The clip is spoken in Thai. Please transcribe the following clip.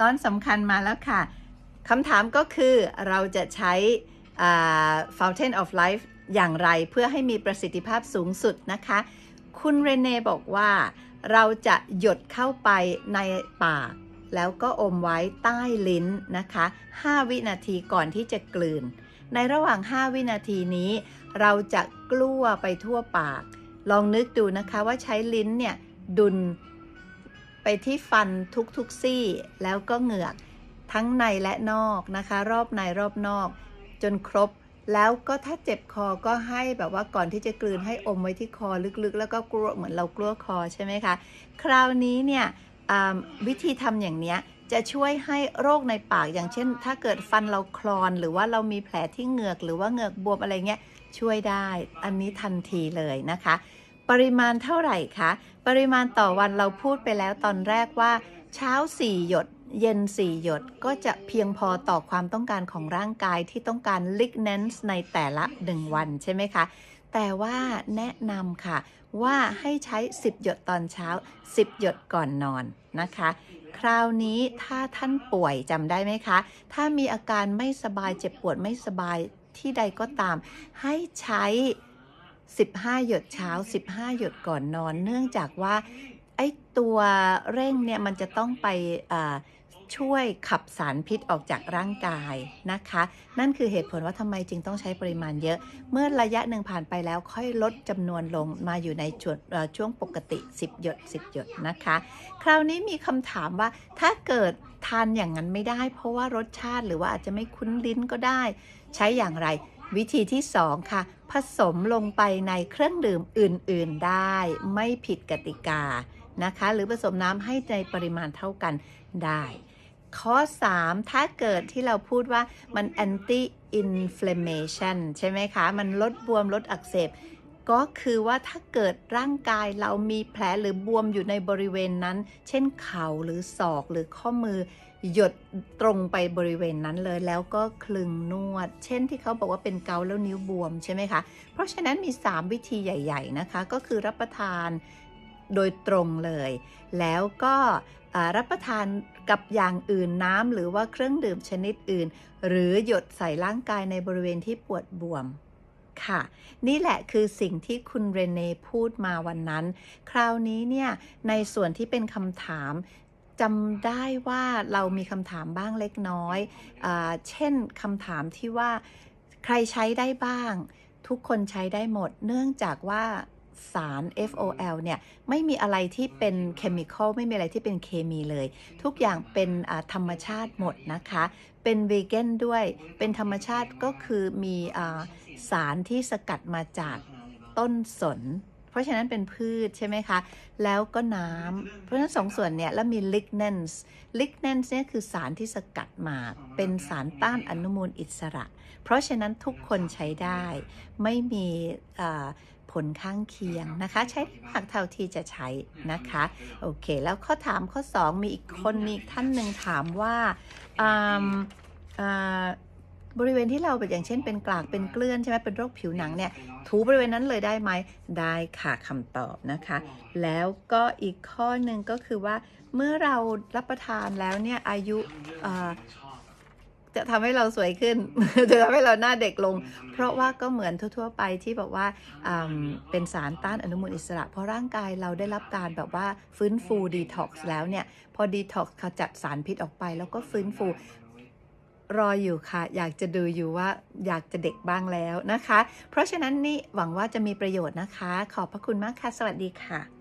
ตอนสำคัญมาแล้วค่ะคำถามก็คือเราจะใช้ Fountain of Life อย่างไรเพื่อให้มีประสิทธิภาพสูงสุดนะคะ คุณเรเน่บอกว่า เราจะหยดเข้าไปในปาก แล้วก็อมไว้ใต้ลิ้นนะคะ 5 วินาทีก่อนที่จะกลืน ในระหว่าง 5 วินาทีนี้ เราจะกลั้วไปทั่วปาก ลองนึกดูนะคะว่าใช้ลิ้นเนี่ยดุล ไปที่ฟันทุกๆซี่ แล้วก็เหงือกทั้งในและนอกนะคะ รอบในรอบนอก จนครบแล้วก็ถ้าเจ็บคอก็ให้แบบว่าก่อนที่จะกลืนให้อมไว้ที่คอลึกๆ แล้วก็กลัวเหมือนเรากลัวคอใช่ไหมคะ คราวนี้เนี่ยวิธีทำอย่างเนี้ยจะช่วยให้โรคในปากอย่างเช่น ถ้าเกิดฟันเราคลอน หรือว่าเรามีแผลที่เหงือกหรือว่าเหงือกบวมอะไรเงี้ยช่วยได้อันนี้ทันทีเลยนะคะ ปริมาณเท่าไหร่คะ ปริมาณต่อวันเราพูดไปแล้วตอนแรกว่า เช้า 4 หยด เย็น 4 หยดก็จะเพียงพอต่อความต้องการของร่างกายที่ต้องการ lignans ในแต่ละ 1 วันใช่ไหมคะ แต่ว่าแนะนำค่ะว่าให้ใช้ 10 หยดตอนเช้า 10 หยดก่อนนอนนะคะ คราวนี้ถ้าท่านป่วยจำได้ไหมคะ ถ้ามีอาการไม่สบายเจ็บปวดไม่สบายที่ใดก็ตาม ให้ใช้ 15 หยดเช้า 15 หยดก่อนนอน เนื่องจากว่าไอ้ตัวเร่งเนี่ยมันจะต้องไปช่วยขับสารพิษออกจากร่างกายนะคะ นั่นคือเหตุผลว่าทำไมจึงต้องใช้ปริมาณเยอะ เมื่อระยะหนึ่งผ่านไปแล้วค่อยลดจำนวนลงมาอยู่ในช่วงปกติ 10 หยด 10 หยดนะคะ คราวนี้มีคำถามว่าถ้าเกิดทานอย่างนั้นไม่ได้ เพราะว่ารสชาติหรือว่าอาจจะไม่คุ้นลิ้นก็ได้ ใช้อย่างไร วิธีที่ 2 ค่ะ ผสมลงไปในเครื่องดื่มอื่น ๆ ได้ ไม่ผิดกติกานะคะ หรือผสมน้ำให้ในปริมาณเท่ากันได้ ข้อ 3 ถ้าเกิดที่เราพูดว่ามัน anti inflammation ใช่ไหมคะ มันลดบวมลดอักเสบ ก็คือว่าถ้าเกิดร่างกายเรามีแผลหรือบวมอยู่ในบริเวณนั้น เช่นเข่าหรือศอกหรือข้อมือ หยดตรงไปบริเวณนั้นเลยแล้วก็คลึงนวด เช่นที่เขาบอกว่าเป็นเกาแล้วนิ้วบวมใช่ไหมคะ เพราะฉะนั้นมี 3 วิธีใหญ่ ๆนะคะ ก็คือรับประทานโดยตรงเลย แล้วก็รับประทานกับอย่างอื่นน้ำหรือว่าเครื่องดื่มชนิดอื่น หรือหยดใส่ร่างกายในบริเวณที่ปวดบวม ค่ะ นี่แหละคือสิ่งที่คุณเรเน่พูดมาวันนั้น คราวนี้เนี่ย ในส่วนที่เป็นคำถามจำได้ว่าเรามีคำถามบ้างเล็กน้อยอเช่นคำถามที่ว่าใครใช้ได้บ้าง ทุกคนใช้ได้หมด เนื่องจากว่า สาร FOL เนี่ยไม่มีอะไรที่เป็นเคมีคอลไม่มีอะไรที่เป็นเคมีเลย ทุกอย่างเป็นอ่าธรรมชาติหมดนะคะ เป็นวีแกนด้วย เป็นธรรมชาติก็คือมีอ่าสารที่สกัดมาจากต้นสน เพราะฉะนั้นเป็นพืชใช่ไหมคะ แล้วก็น้ำเพราะฉะนั้นสองส่วนเนี่ยแล้วมี lignans lignans เนี่ยคือสารที่สกัดมาเป็นสารต้านอนุมูลอิสระ เพราะฉะนั้นทุกคนใช้ได้ไม่มีอ่า ผลข้างเคียงนะคะ ใช้ได้มากเท่าที่จะใช้นะคะโอเค แล้วข้อถามข้อ 2 มีอีกคนมีอีกท่านหนึ่งถามว่าอืมอ่าบริเวณที่เราแบบอย่างเช่นเป็นกลากเป็นเกลื่อนใช่ไหมเป็นโรคผิวหนังเนี่ยถูบริเวณนั้นเลยได้ไหมได้ค่ะคำตอบนะคะ แล้วก็อีกข้อหนึ่งก็คือว่าเมื่อเรารับประทานแล้วเนี่ยอายุอ่า จะทำให้เราสวยขึ้น จะทำให้เราหน้าเด็กลง เพราะว่าก็เหมือนทั่ว ๆ ไปที่แบบว่าอ่าเป็นสารต้านอนุมูลอิสระ เพราะร่างกายเราได้รับการแบบว่าฟื้นฟูดีท็อกซ์แล้วเนี่ย พอดีท็อกซ์ขจัดสารพิษออกไปแล้วก็ฟื้นฟูรออยู่ค่ะ อยากจะดูอยู่ว่าอยากจะเด็กบ้างแล้วนะคะ เพราะฉะนั้นนี่หวังว่าจะมีประโยชน์นะคะ ขอบพระคุณมากค่ะ สวัสดีค่ะ